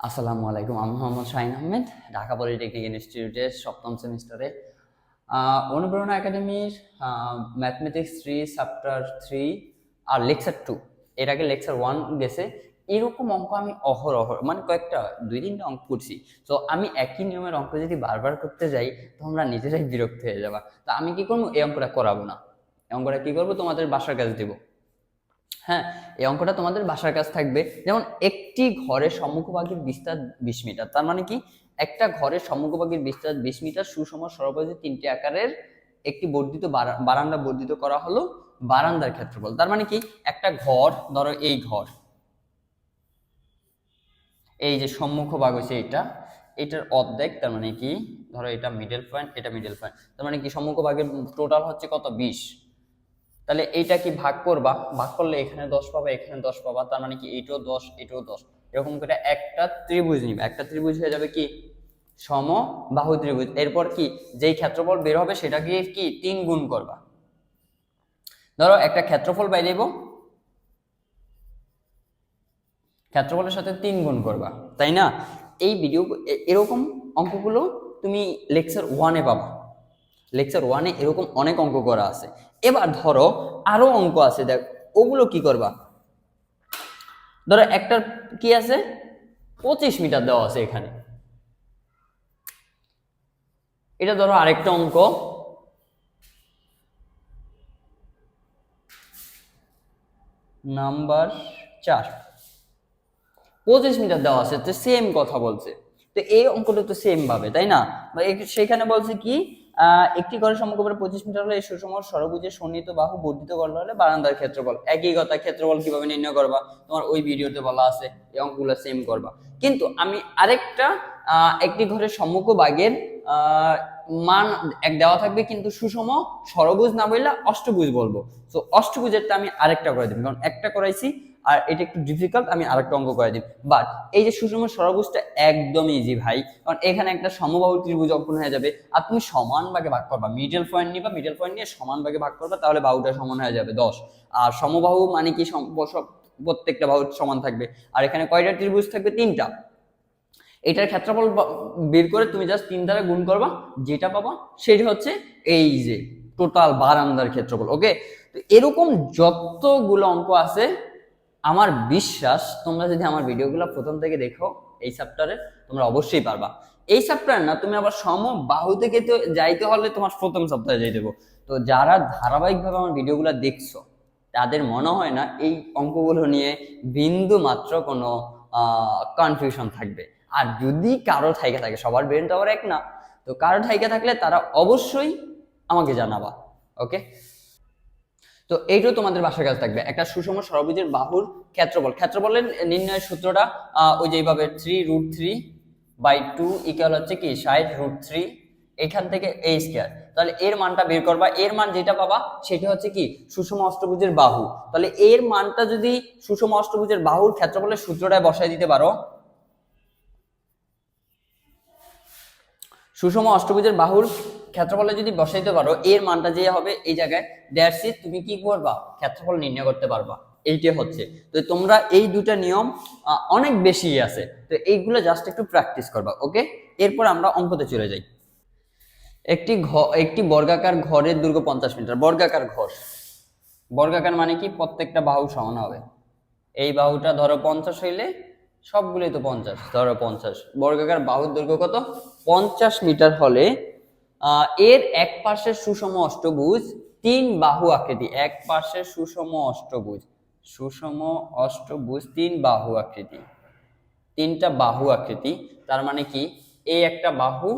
আসসালামু আলাইকুম, আমি মোহাম্মদ শাহিন আহমেদ, ঢাকা পলিটেকনিক ইনস্টিটিউটের সপ্তম সেমিস্টারে। অনুপ্রেরণা একাডেমির ম্যাথমেটিক্স থ্রি চ্যাপ্টার থ্রি আর লেকচার টু এর আগে লেকচার ওয়ান গেছে। এরকম অঙ্ক আমি অহরহ মানে কয়েকটা, দুই তিনটা অঙ্ক করছি। তো আমি একই নিয়মের অঙ্ক যদি বারবার করতে যাই, তোমরা নিজেরাই বিরক্ত হয়ে যাবা। তো আমি কি করব? এই অঙ্কটা করাবো না। অঙ্কটা কি করব? তোমাদের বাসার কাছে দেবো। হ্যাঁ এই অঙ্কটা তোমাদের বাসার কাছে থাকবে। যেমন একটি ঘরের সম্মুখভাগের বিস্তার বিশ মিটার। তার মানে কি? একটা ঘরের সম্মুখভাগের বিস্তার বিশ মিটার সুষম সর্বোচ্চ তিনটি আকারের একটি বর্ধিত বারান্দা বর্ধিত করা হলো বারান্দার ক্ষেত্রফল। তার মানে কি? একটা ঘর, ধরো এই ঘর। এই যে সম্মুখ ভাগ হচ্ছে এটা, এটার অর্ধেক, তার মানে কি? ধরো এটা মিডল পয়েন্ট এটা মিডল পয়েন্ট তার মানে কি? সম্মুখ ভাগের টোটাল হচ্ছে কত? বিশ। তাহলে এইটা কি ভাগ করবা? ভাগ করলে এখানে দশ পাবা, এখানে দশ পাবা, তার মানে কি এটাও দশ এটাও দশ। এরকম করে একটা ত্রিভুজ নিবে। একটা ত্রিভুজ হয়ে যাবে কি? সম বাহু ত্রিভুজ। এরপর কি? যেই ক্ষেত্রফল বের হবে সেটাকে কি? তিন গুণ করবা। ধরো একটা ক্ষেত্রফল বাইরে দেবো। ক্ষেত্রফলের সাথে তিন গুণ করবা। তাই না? এই ভিডিও এরকম অঙ্কগুলো তুমি লেকচার ওয়ানে পাবা। লেকচার ওয়ানে এরকম অনেক অঙ্ক করা আছে। এবার ধরো আরও অঙ্ক আছে, দেখ, ওগুলো কি করবা? ধরো একটার কি আছে? পঁচিশ মিটার দেওয়া আছে এখানে। এটা ধরো আরেকটা অঙ্ক। নাম্বার চার। পঁচিশ মিটার দেওয়া আছে, তো সেম কথা বলছে। তো এই অঙ্কটা তো সেম ভাবে, তাই না? সেখানে বলছে কি? একটি ঘরের সম্মুখ করে পঁচিশ মিটার হলে সুষম সরবুজে সন্নিহিত বাহু বর্ধিত করলে হলে বারান্দার ক্ষেত্রফল। একই কথা ক্ষেত্রফল কীভাবে নির্ণয় করবা? তোমার ওই ভিডিওতে বলা আছে এই অঙ্কগুলো সেম করবা। কিন্তু আমি আরেকটা একটি ঘরের সম্মুখ আহ, মান এক দেওয়া থাকবে কিন্তু সুষম সরবুজ না বললে অষ্টভুজ বলব। তো অষ্টভুজেরটা আমি আরেকটা করে দিব। কারণ একটা করাইছি আর এটা একটু ডিফিকাল্ট আমি আরেকটা অঙ্ক করে দিই। বাট এই যে সুষম সরবুজটা একদমই ইজি ভাই। কারণ এখানে একটা সমবাহু ত্রিভুজ অঙ্কন হয়ে যাবে। আর তুমি সমান ভাগে ভাগ করবা। মিডল পয়েন্ট নিবা মিডল পয়েন্ট নিয়ে সমান ভাগে ভাগ করবা, তাহলে বাহুটা সমান হয়ে যাবে দশ। আর সমবাহু মানে কি? প্রত্যেকটা বাহু সমান থাকবে। আর এখানে কয়টা ত্রিভুজ থাকবে? তিনটা। এটার ক্ষেত্রফল বের করে তুমি জাস্ট তিন দ্বারা গুণ করবা। যেটা পাবা সেটা হচ্ছে এই যে টোটাল বারান্দার ক্ষেত্রফল ওকে তো এরকম যতগুলো অঙ্ক আছে আমার বিশ্বাস, তোমরা যদি আমার ভিডিওগুলো প্রথম থেকে দেখো, এই চ্যাপ্টারে তোমরা অবশ্যই পারবা। এই চ্যাপ্টার না, তুমি আবার সম বাহু থেকে তো যাইতে হলে তোমার প্রথম সপ্তাহে যাই দেবো তো যারা ধারাবাহিকভাবে আমার ভিডিওগুলো দেখছ, তাদের মনে হয় না এই অঙ্কগুলো নিয়ে বিন্দু মাত্র কোনো কনফিউশন থাকবে। আর যদি কারও থাইকে থাকে, সবার ব্রেন তো আবার এক না। তো কারও থাইকে থাকলে তারা অবশ্যই আমাকে জানাবা ওকে তো এইটাও তোমাদের বাসার কাজ থাকবে। একটা সুষম সরবুজের বাহুর ক্ষেত্রফল। ক্ষেত্রফলের নির্ণয়ের সূত্রটা ওই যে এইভাবে three root three by two equal হচ্ছে কি, ষাট রুট থ্রি এখান থেকে এ স্কোয়ার তাহলে এর মানটা বের করবা। এর মান যেটা পাবা, সেটা হচ্ছে কি, সুষম অষ্টভুজের বাহু। তাহলে এর মানটা যদি সুষম অষ্টভুজের বাহুর ক্ষেত্রফলের সূত্রটায় বসায় দিতে পারো, সুষম অষ্টভুজের বাহুর ক্ষেত্রফলে যদি বসাইতে পারো, এর মানটা যে হবে এই জায়গায় দ্যাটস ইট তুমি কি করবা? ক্ষেত্রফল নির্ণয় করতে পারবা। এইটা হচ্ছে। তো তোমরা এই দুটা নিয়ম অনেক বেশি আছে। তো এইগুলো জাস্ট একটু প্র্যাকটিস করবা ওকে এরপর আমরা অঙ্কতে চলে যাই। একটি একটি বর্গাকার ঘরের দৈর্ঘ্য পঞ্চাশ মিটার। বর্গাকার ঘর। বর্গাকার মানে কি? প্রত্যেকটা বাহু সমান হবে। এই বাহুটা ধরো পঞ্চাশ হইলে সবগুলোই তো পঞ্চাশ। ধরো পঞ্চাশ। বর্গাকার বাহুর দৈর্ঘ্য কত? পঞ্চাশ মিটার হলে এর এক পাশের সুষম অষ্টভুজ, তিন বাহু আকৃতি। এক পাশের সুষম অষ্টভুজ। সুষম অষ্টভুজ, তিন বাহু আকৃতি। তিনটা বাহু আকৃতি, তার মানে কি? এই একটা বাহু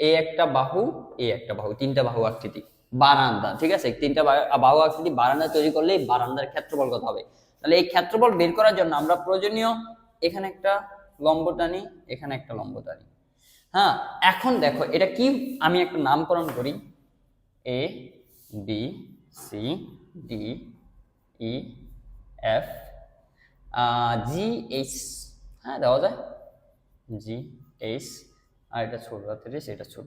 এই একটা বাহু এই একটা বাহু, তিনটা বাহু আকৃতি। বারান্দা, ঠিক আছে? তিনটা বাহু আকৃতি বারান্দা তৈরি করলে বারান্দার ক্ষেত্রফল কত হবে? তাহলে এই ক্ষেত্রফল বের করার জন্য আমরা প্রয়োজনীয় এখানে একটা লম্ব টানি, এখানে একটা লম্ব টানি। হ্যাঁ এখন দেখো, এটা কি? আমি একটা নামকরণ করি। A B C D E F G H হ্যাঁ দেওয়া যায়। জি এইচ আর এটা ছোট এটা ছোট।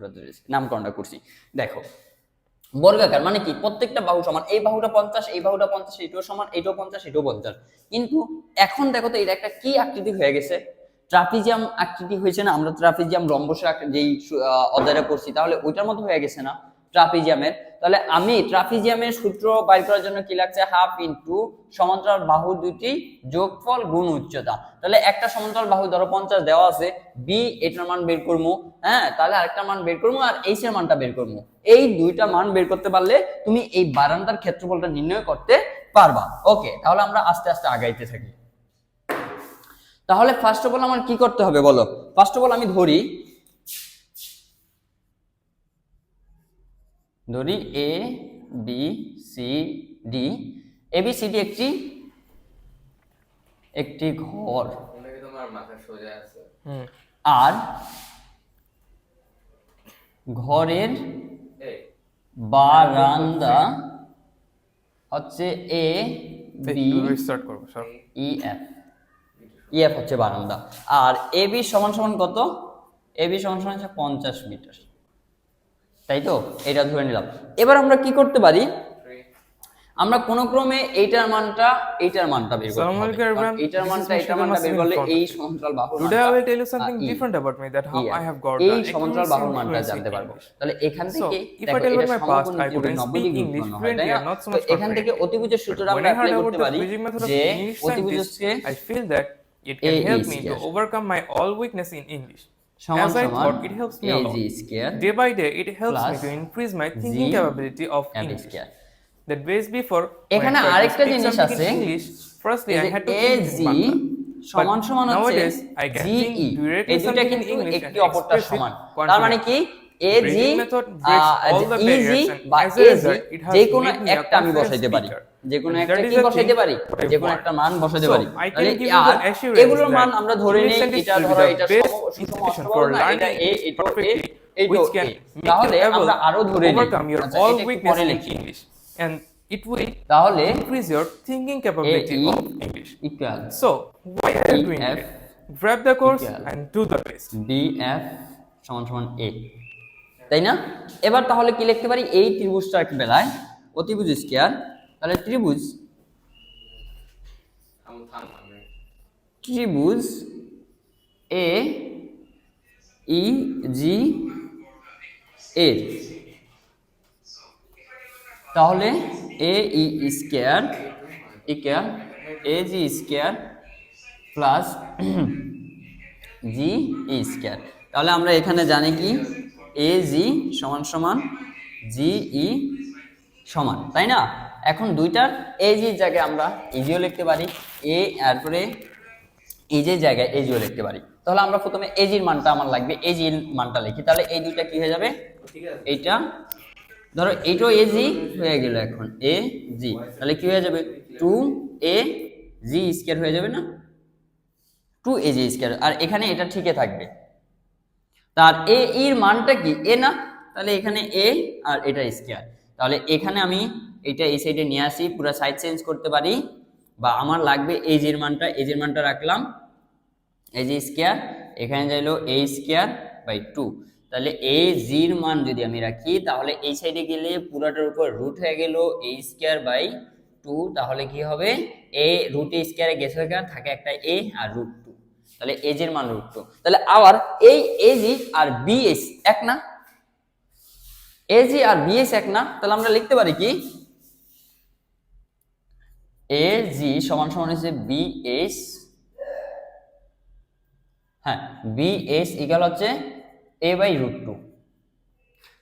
নামকরণটা করছি। দেখো, বর্গাকার মানে কি? প্রত্যেকটা বাহু সমান। এই বাহুটা পঞ্চাশ, এই বাহুটা পঞ্চাশ, এটাও সমান, এটাও পঞ্চাশ এটাও পঞ্চাশ। কিন্তু এখন দেখো তো, এটা একটা কি আকৃতি হয়ে গেছে? ট্রাপিজিয়াম আকৃতি হয়েছে না, আমরা ট্রাপিজিয়াম রম্বসের যেই অধ্যায়টা করছি তাহলে ওইটার মতো হয়ে গেছে না ট্রাপিজিয়ামের তাহলে আমি ট্রাপিজিয়ামের সূত্র বাইর করার জন্য কি লাগছে? হাফ ইনটু সমান্তরাল বাহু দুটি যোগফল গুণ উচ্চতা। তাহলে একটা সমান্তরাল বাহু, ধরো পঞ্চাশ দেওয়া আছে বি এটার মান বের করব হ্যাঁ তাহলে আরেকটা মান বের করব আর এইচ এর মানটা বের করব। এই দুইটা মান বের করতে পারলে তুমি এই বারান্দার ক্ষেত্রফলটা নির্ণয় করতে পারবা। ওকে তাহলে আমরা আস্তে আস্তে আগাইতে থাকি। তাহলে ফার্স্ট অফ অল আমার কি করতে হবে বলো? ফার্স্ট অফ অল আমি ধরি ধরি A B C D A B C D একটি একটি ঘর। ওটা কি তোমার মাথা সোজা হুম। আর ঘরের বারান্দা হচ্ছে এ বি স্টার্ট করব সব। ই এফ ইএফ হচ্ছে বারান্দা। আর এ বি সমান সমান কত? এ বি সমান সমান হচ্ছে পঞ্চাশ মিটার। তাই তো? এটা ধরে নিলাম। এবার আমরা কি করতে পারি? আমরা কোন ক্রমে এইটার মানটা এইটার মানটা বের করব এইটার মানটা এইটার মানটা বের করলে এই সমান্তরাল বাহুর today I will tell you something different about me that I have got এই সমান্তরাল বাহুর মানটা জানতে পারব। তাহলে এখান থেকে if I tell my past I could not be English fluent এখান থেকে অতিভুজের সূত্রটা আমরা অ্যাপ্লাই করতে পারি যে অতিভুজকে I feel that it A can help me to overcome my all weakness in English. As I thought, it helps me a lot. Day by day, it helps me to increase my thinking capability of English. That base before, এখানে আরেকটা speak জিনিস আছে, in English, firstly I had to think. সমান সমান হচ্ছে nowadays, I can think GE এই in কিন্তু English একটি অপরটার সমান তার মানে কি A G Bridging method breaks all the easy and বা as a A G result, it যে কোনো a একটা আমি বসাইতে পারি যে কোনো একটা কি বসাইতে পারি যে কোনো একটা মান বসাইতে পারি আর এগুলোর মান আমরা ধরে English এটা ধরো এটা সুষম এটা এ এটা এ তাহলে আমরা আরও ধরে নিই আচ্ছা, পরে in লিখি English. And it will তাহলে increase your thinking capability of English. Equal So, why are you doing EF? Grab the course and do the best. B সমান সমান এ তাই না? এবার তাহলে কি লিখতে পারি? এই ত্রিভুজটা ত্রিভুজটার বেলায়। অতিভুজ স্কয়ার তাহলে ত্রিভুজ ত্রিভুজ এ ই জি এর তাহলে A E square equal A G square plus G E square তাহলে আমরা এখানে জানি কি? এ জি সমান সমান জি ই সমান তাই না এখন দুইটার এ জির জায়গায় আমরা ইজিও লিখতে পারি এ এরপরে এই যে জায়গায় এজিও লিখতে পারি তাহলে আমরা প্রথমে এজির মানটা আমার লাগবে এজির মানটা লিখি তাহলে এই দুইটা কি হয়ে যাবে এইটা ধরো এইটাও এজি হয়ে গেল এখন এ জি তাহলে কি হয়ে যাবে টু এ জি স্কোয়ার হয়ে যাবে না টু এ জি স্কোয়ার আর এখানে এটা ঠিকই থাকবে তার এ এর মানটা কি? এ না? তাহলে এখানে এ আর এটা স্কোয়ার। তাহলে এখানে আমি এটা এই সাইডে নিয়ে আসি, পুরো সাইড চেঞ্জ করতে পারি। বা আমার লাগবে এই জির মানটা, এই জির মানটা রাখলাম। এই যে স্কোয়ার, এখানে যাইলো এ স্কোয়ার বাই টু তাহলে এ জির মান যদি আমি রাখি, তাহলে এই সাইডে গেলে পুরাটার উপর রুট হয়ে গেল এ স্কোয়ার বাই টু তাহলে কি হবে? এ রুট এ স্কোয়ারে গেছে থাকে একটা এ আর রুট তাহলে এজ এর মান রুট টু তাহলে আবার এই এজি আর বিএস এক না? এজি আর বিএস এক না? তাহলে আমরা লিখতে পারি কি? এজি সমান সমান হচ্ছে বিএস হ্যাঁ বিএস ইকাল হচ্ছে এ বাই রুট টু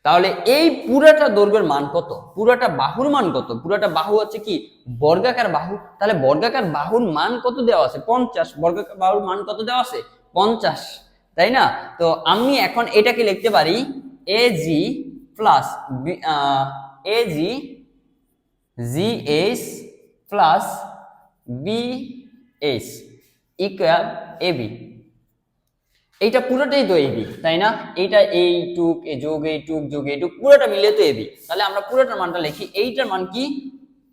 তাহলে এই পুরাটা দৈর্ঘ্যের মান কত? পুরাটা বাহুর মান কত? পুরাটা বাহু হচ্ছে কি? বর্গাকার বাহু। তাহলে বর্গাকার বাহুর মান কত দেওয়া আছে? পঞ্চাশ। বর্গাকার বাহুর মান কত দেওয়া আছে? পঞ্চাশ। তাই না? তো আমি এখন এটাকে লিখতে পারি A G plus A G G S plus B S equal A B এইটা পুরোটাই তো এবি তাই না? এইটা এইটুক এ যোগ এইটুক যোগ এইটুক পুরোটা মিলে তো এবি তাহলে আমরা পুরোটার মানটা লিখি, এইটার মান কি?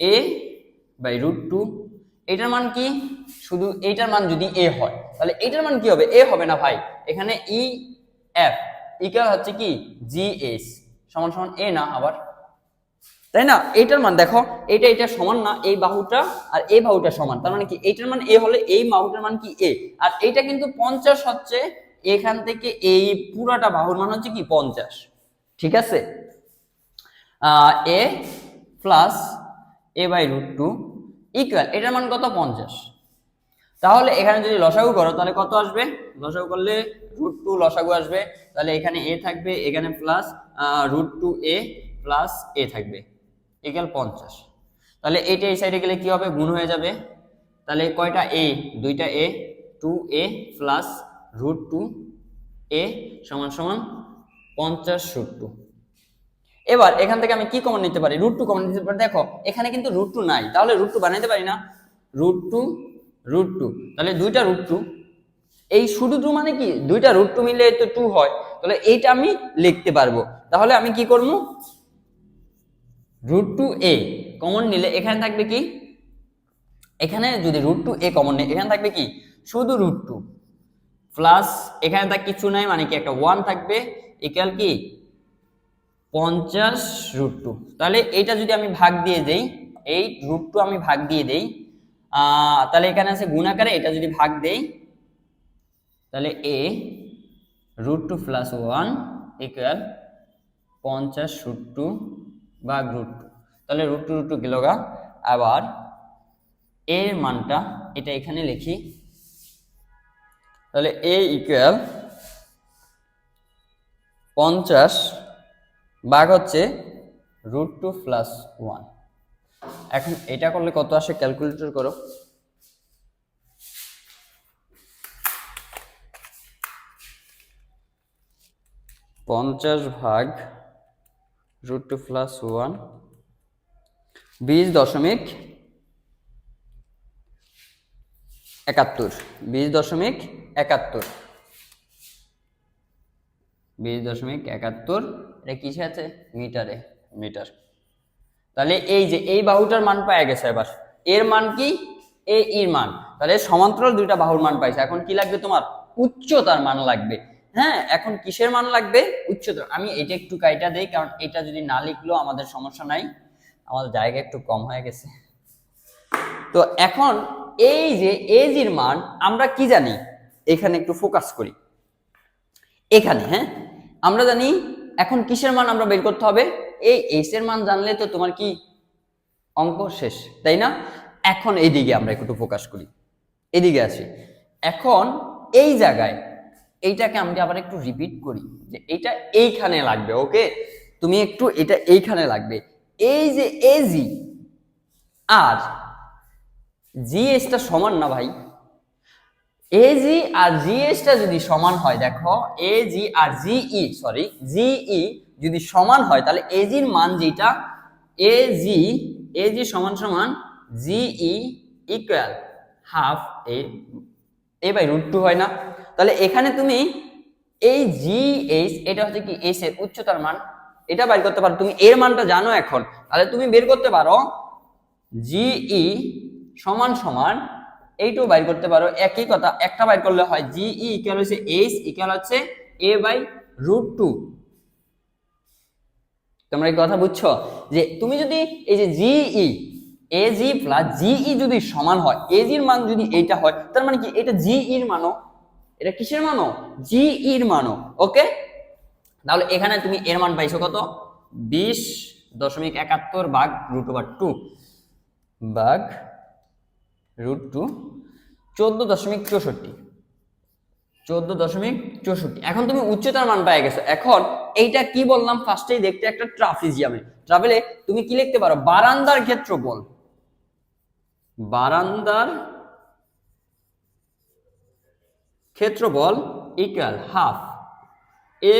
এ বাই রুট টু এইটার মান কি? শুধু এইটার মান যদি এ হয়, তাহলে এইটার মান কি হবে? এ হবে না ভাই। এখানে ই এফ ইকুয়াল হচ্ছে কি? জি এস সমান সমান এ না আবার। তাই না? এইটার মান দেখো এটা এটা সমান না, এই বাহুটা আর এই বাহুটা সমান। তার মানে কি? এইটার মান এ হলে এই বাহুটার মান কি এ আর এইটা কিন্তু পঞ্চাশ হচ্ছে এখান থেকে এই পুরাটা বাহুর মান হচ্ছে কি? পঞ্চাশ। ঠিক আছে? A plus A by root two equal এটার মান কত? পঞ্চাশ। তাহলে এখানে যদি লসাগু করো, তাহলে কত আসবে? লসাগু করলে রুট টু লসাগু আসবে। তাহলে এখানে এ থাকবে, এখানে plus root two A plus A থাকবে। ইকুয়াল পঞ্চাশ। তাহলে এইটা এই সাইডে গেলে কি হবে? গুণ হয়ে যাবে। তাহলে কয়টা? এ দুইটা A two A plus root two A সমান সমান পঞ্চাশ রুট টু এবার এখান থেকে আমি কি কমন নিতে পারি? রুট টু কমন নিতে পারি। দেখো, এখানে কিন্তু রুট টু নাই। তাহলে রুট টু বানাইতে পারি না। রুট টু রুট টু তাহলে দুইটা রুট টু এই শুধু টু মানে কি? দুইটা রুট টু মিলে তো টু হয়। তাহলে এইটা আমি লিখতে পারব। তাহলে আমি কি করব? রুট টু এ কমন নিলে এখানে থাকবে কি? এখানে যদি রুট টু এ কমন নেই, এখানে থাকবে কি? শুধু রুট টু প্লাস এখানে তার কিছু নাই মানে কি একটা ওয়ান থাকবে ইকুয়াল কি? পঞ্চাশ রুট টু তাহলে এইটা যদি আমি ভাগ দিয়ে দেই, এই রুট টু আমি ভাগ দিয়ে দেই তাহলে এখানে আছে গুণাকারে এটা যদি ভাগ দেই, তাহলে A root two plus one equal পঞ্চাশ রুট টু ভাগ রুট টু তাহলে রুট টু রুট টু গেল আবার এর মানটা, এটা এখানে লিখি তাহলে এ ইকুয়াল পঞ্চাশ ভাগ হচ্ছে রুট টু প্লাস ওয়ান এখন এটা করলে কত আসে? ক্যালকুলেটর করো। পঞ্চাশ ভাগ রুট টু প্লাস ওয়ান বিশ দশমিক একাত্তর। বিশ দশমিক একাত্তর। বিশ দশমিক একাত্তর, এটা কিসে আছে? মিটারে, মিটার। তাহলে এই যে, এই বাহুটার মান পাওয়া গেছে এবার। এর মান কি? এ এর মান। তাহলে সমান্তরাল দুইটা বাহুর মান পাইছে। এখন কি লাগবে তোমার? উচ্চতার মান লাগবে। হ্যাঁ এখন কিসের মান লাগবে? উচ্চতার। আমি এটা একটু কাইটা দেই, কারণ এটা যদি না লিখলেও আমাদের সমস্যা নাই। আমাদের জায়গা একটু কম হয়ে গেছে। তো এখন এই যে এজির মান, আমরা কি জানি? এখানে একটু ফোকাস করি। এখানে হ্যাঁ? আমরা জানি এখন কিসের মান আমরা বের করতে হবে? এই এস এর মান জানলে তো তোমার কি অঙ্ক শেষ, তাই না? এখন এইদিকে আমরা একটু ফোকাস করি। এদিকে আসি। এখন এই জায়গায় এইটাকে আমি আবার একটু রিপিট করি যে এটা এইখানে লাগবে ওকে তুমি একটু এটা এইখানে লাগবে। এই যে এজি আর জি জিএসটা সমান না ভাই? এজি আর জিএসটা যদি সমান হয়, দেখো এজি আর জিই সরি জিই যদি সমান হয়, তাহলে এজির মান যেটা? এজি এজি সমান সমান GE equal half A A by root two হয় না? তাহলে এখানে তুমি এই জি এইচ এটা হচ্ছে কি এস এর উচ্চতার মান, এটা বের করতে পারো। তুমি এর মানটা জানো এখন, তাহলে তুমি বের করতে পারো জিই সমান সমান এইটু বাইর করতে পারো। একই কথা, একটা বাইর করলে হয় জিই ইকুয়াল হচ্ছে এইচ ইকুয়াল হচ্ছে এ বাই রুট টু তোমরা এই কথা বুঝছ? যে তুমি যদি এই যে GE A G plus GE যদি সমান হয় এ জির মান যদি এইটা হয়, তার মানে কি? এটা জি জিইর মানো এটা কিসের মানো জিইর মানো ওকে তাহলে এখানে তুমি এর মান পাইছো কত? বিশ দশমিক একাত্তর ভাগ রুট ওভার টু ভাগ রুট টু চোদ্দ দশমিক চৌষট্টি। চোদ্দ দশমিক চৌষট্টি। এখন তুমি উচ্চতার মান পেয়ে গেছো। এখন এইটা কি বললাম? ফার্স্টেই দেখতে একটা ট্রাফিজিয়ামে। ট্রাভেলে তুমি কি লিখতে পারো? বারান্দার ক্ষেত্রফল। বারান্দার ক্ষেত্রফল equal half A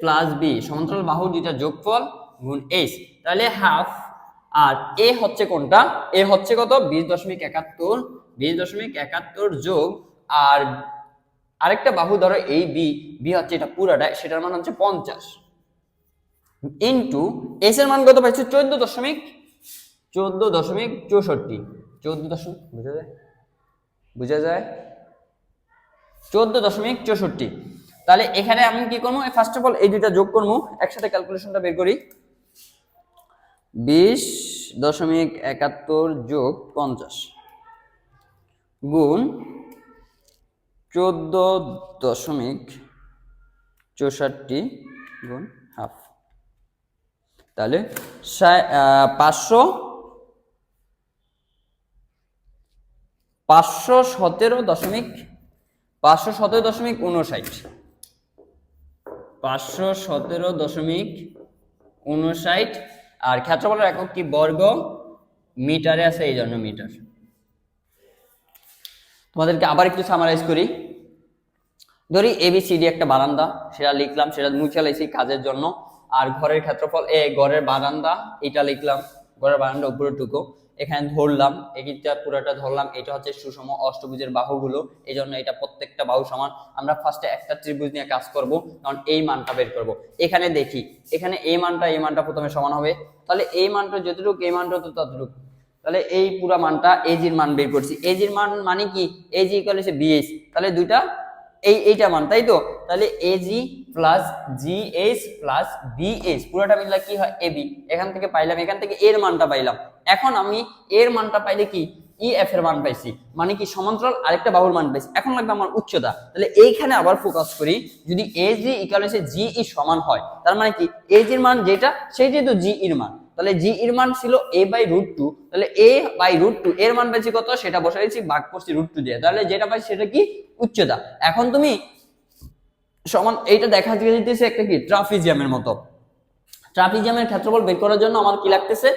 plus B সমান্তরাল বাহুর দুইটা যোগফল গুণ এইচ তাহলে হাফ আর এ হচ্ছে কোনটা? এ হচ্ছে কত? বিশ দশমিক একাত্তর। বিশ দশমিক একাত্তর যোগ আর আরেকটা বাহু ধরো এই বি বি হচ্ছে এটা পুরাটা, সেটার মান হচ্ছে পঞ্চাশ। ইন্টু এস এর মান কত পাইছে? চোদ্দ দশমিক চোদ্দ দশমিক চৌষট্টি। চোদ্দ দশমিক, বুঝা যায়? বুঝা যায়? চোদ্দ দশমিক চৌষট্টি। তাহলে এখানে আমি কি করব? ফার্স্ট অফ অল এই দুইটা যোগ করব, একসাথে ক্যালকুলেশনটা বের করি। বিশ দশমিক একাত্তর যোগ পঞ্চাশ। গুণ চোদ্দ দশমিক চৌষট্টি গুণ হাফ। তাহলে পাঁচশো পাঁচশো সতেরো দশমিক, পাঁচশো সতেরো দশমিক উনষাট। পাঁচশো সতেরো দশমিক উনষাট আর ক্ষেত্রফলের একক কি বর্গ? মিটারে আছে এই জন্য মিটার। তোমাদেরকে আবার একটু সামারাইজ করি। ধরি এবিসিডি একটা বারান্দা, সেটা লিখলাম, সেটা মুছে লাইছি কাজের জন্য। আর ঘরের ক্ষেত্রফল এ ঘরের বারান্দা, এটা লিখলাম, ঘরের বারান্দা উপরেটুকু এখানে ধরলাম এইটা পুরোটা ধরলাম, এটা হচ্ছে সুষম অষ্টভুজের বাহুগুলো এই জন্য এটা প্রত্যেকটা বাহু সমান। আমরা ফার্স্টে একটা ত্রিভুজ নিয়ে কাজ করব, কারণ এই মানটা বের করব। এখানে দেখি, এখানে এই মানটা এই মানটা প্রথমে সমান হবে। তাহলে এই মানটা যতটুকু, এই মানটা তো ততটুকু। তাহলে এই পুরা মানটা এজির মান বের করছি। এজির মান মানে কি? এজি ইকুয়াল হচ্ছে বিএস তাহলে দুইটা এই, এইটা মান, তাই তো? তাহলে AG plus GS plus BS পুরোটা মিললে কি হয়? এবি এখান থেকে পাইলাম, এখান থেকে এর মানটা পাইলাম। এখন আমি এর মানটা পাইলে কি? ই এফ এর মান পাইছি। মানে কি, সমান্তরাল আরেকটা বাহুর মান পাইছি। এখন লাগবে আমার উচ্চতা। তাহলে এইখানে আবার ফোকাস করি, যদি এ জি ইকাল হচ্ছে জি ই সমান হয়, তার মানে কি? এ জির মান যেটা সেইটাই তো জি এর মান। তাহলে জি এর মান ছিল এ বাই রুট টু তাহলে এ বাই রুট টু এর মান পাইছি কত? সেটা বসাইছি ভাগ করছি রুট টু দিয়ে। তাহলে যেটা পাইছি সেটা কি? উচ্চতা। এখন তুমি সমান এইটা দেখা যেতেছে একটা কি? ট্রাফিজিয়ামের মতো। ট্রাফিজিয়ামের ক্ষেত্রফল বের করার জন্য আমার কি লাগতেছে?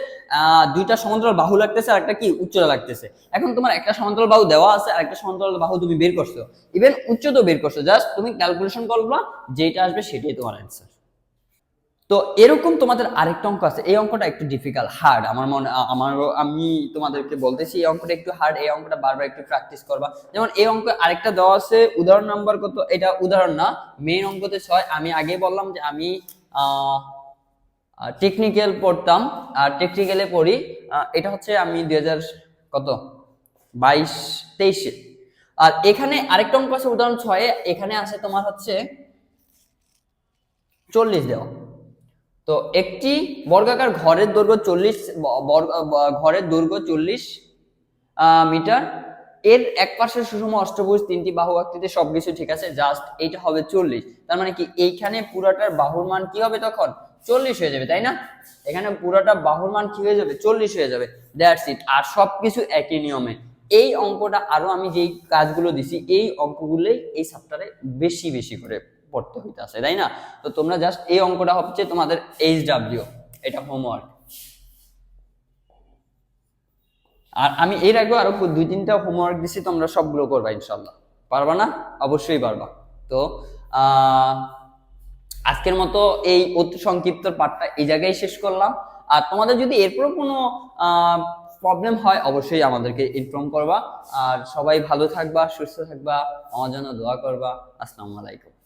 দুইটা সমান্তরাল বাহু লাগতেছে আর একটা কি? উচ্চতা লাগতেছে। এখন তোমার একটা সমান্তরাল বাহু দেওয়া আছে আর একটা সমান্তরাল বাহু তুমি বের করছ। ইভেন উচ্চতা বের করছ। জাস্ট তুমি ক্যালকুলেশন করবা যেটা আসবে সেটাই তোমার অ্যান্সার তো এরকম তোমাদের আরেকটা অঙ্ক আছে। এই অঙ্কটা একটু ডিফিকাল্ট হার্ড আমার মনে, আমার, আমি তোমাদেরকে বলতেছি, এই অঙ্কটা একটু হার্ড এই অঙ্কটা বারবার একটু প্র্যাকটিস করবা। যেমন এই অঙ্ক আরেকটা দেওয়া আছে, উদাহরণ নাম্বার কত? এটা উদাহরণ না মেইন অঙ্কতে ছয়। আমি আগে বললাম যে আমি টেকনিক্যাল পড়তাম আর টেকনিক্যালে পড়ি এটা হচ্ছে আমি দুই হাজার কত? বাইশ, তেইশে। আর এখানে আরেকটা অঙ্ক আছে, উদাহরণ ছয়ে। এখানে আছে তোমার হচ্ছে চল্লিশ দেওয়া। তো একটি বর্গাকার ঘরের দৈর্ঘ্য চল্লিশ ঘরের দৈর্ঘ্য চল্লিশ মিটার। এর এক পাশে সুষম অষ্টভুজ, তিনটি বাহু আকৃতি সবকিছু, ঠিক আছে? জাস্ট এইটা হবে চল্লিশ। তার মানে কি? এইখানে পুরাটার বাহুর মান কি হবে তখন? চল্লিশ হয়ে যাবে, তাই না? এখানে পুরাটা বাহুর মান কি হয়ে যাবে? চল্লিশ হয়ে যাবে। দ্যাটস ইট আর সবকিছু একই নিয়মে। এই অঙ্কটা আরও আমি যেই কাজগুলো দিছি, এই অঙ্কগুলোই এই চ্যাপ্টারে বেশি বেশি করে। পড়তে হইতাছে, তাই না? তো তোমরা জাস্ট এই অঙ্কটা হচ্ছে তোমাদের এইচ ডাব্লিউ এটা হোমওয়ার্ক আর আমি এর আগে আরও দুই তিনটা হোমওয়ার্ক দিছি, তোমরা সবগুলো করবা ইনশাল্লাহ পারবা না? অবশ্যই পারবা। তো আজকের মতো এই অতি সংক্ষিপ্ত পাঠটা এই জায়গায় শেষ করলাম। আর তোমাদের যদি এরপরও কোনো প্রবলেম হয়, অবশ্যই আমাদেরকে ইনফর্ম করবা। আর সবাই ভালো থাকবা, সুস্থ থাকবা, আমার জন্য দোয়া করবা। আসসালামু আলাইকুম।